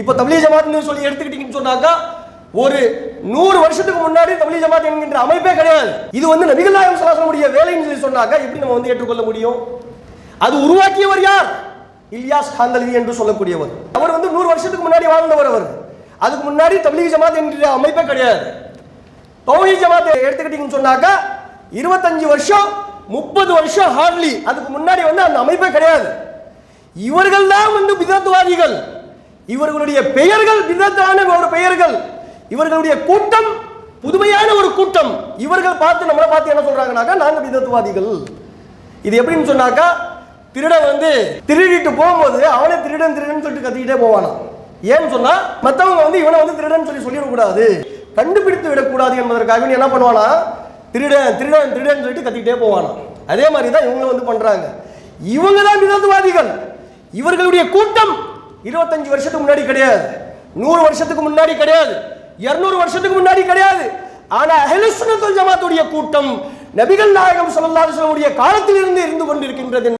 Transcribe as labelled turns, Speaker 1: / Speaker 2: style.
Speaker 1: இப்போ தமிழ் ஜமாத்னு சொல்லி எடுத்துக்கிட்டீங்கன்னு சொன்னாக்கா ஒரு நூறு வருஷத்துக்கு முன்னாடி தமிழ் ஜமாத் என்கின்ற அமைப்பே கிடையாது. இது வந்து நபிகள் நாயகம் சலாசனுடைய வேலைன்னு சொல்லி சொன்னாக்கா எப்படி நம்ம வந்து ஏற்றுக்கொள்ள முடியும்? அது உருவாக்கியவர் யார்? இலியாஸ் காந்தலவி என்று சொல்லக்கூடியவர். அவர் வந்து நூறு வருஷத்துக்கு முன்னாடி வாழ்ந்தவர் அவர். அதுக்கு முன்னாடி தபிலீக் ஜமாத் என்கிற அமைப்பே கிடையாது. தௌஹி ஜமாத்தை எடுத்துக்கிட்டீங்கன்னு சொன்னாக்கா இருபத்தஞ்சு வருஷம் முப்பது வருஷம் ஹார்ட்லி அதுக்கு முன்னாடி வந்து அந்த அமைப்பே கிடையாது. இவர்கள் தான் வந்து பிதத்துவாதிகள். இவர்களுடைய பெயர்கள் விதத்தான ஒரு பெயர்கள். இவர்களுடைய கூட்டம் புதுமையான ஒரு கூட்டம். இவர்கள் பார்த்து நம்மளை பார்த்து என்ன சொல்றாங்கனாக்கா நாங்கள் விதத்துவாதிகள். இது எப்படின்னு சொன்னாக்கா திருடன் வந்து திருடிட்டு போகும்போது அவனே திருடன் திருடன் சொல்லிட்டு கத்திக்கிட்டே போவானா. ஏன்னு சொன்னா மற்றவங்க வந்து இவனை வந்து திருடன் சொல்லி சொல்லிடக்கூடாது. கண்டுபிடித்து விடக்கூடாது என்பதற்காக என்ன பண்ணுவானா திருடன் திருடன் திருடன் சொல்லிட்டு கத்திக்கிட்டே போவானா. அதே மாதிரி தான் இவங்க வந்து பண்றாங்க. இவங்க தான் விதத்துவாதிகள். இவர்களுடைய கூட்டம் இருபத்தஞ்சு வருஷத்துக்கு முன்னாடி கிடையாது. நூறு வருஷத்துக்கு முன்னாடி கிடையாது. இருநூறு வருஷத்துக்கு முன்னாடி கிடையாது. ஆனா அஹ்லுசுன்னத்துல் ஜமாத்துடைய கூட்டம் நபிகள் நாயகம் ஸல்லல்லாஹு அலைஹி வஸல்லம் காலத்திலிருந்து இருந்து கொண்டிருக்கின்றது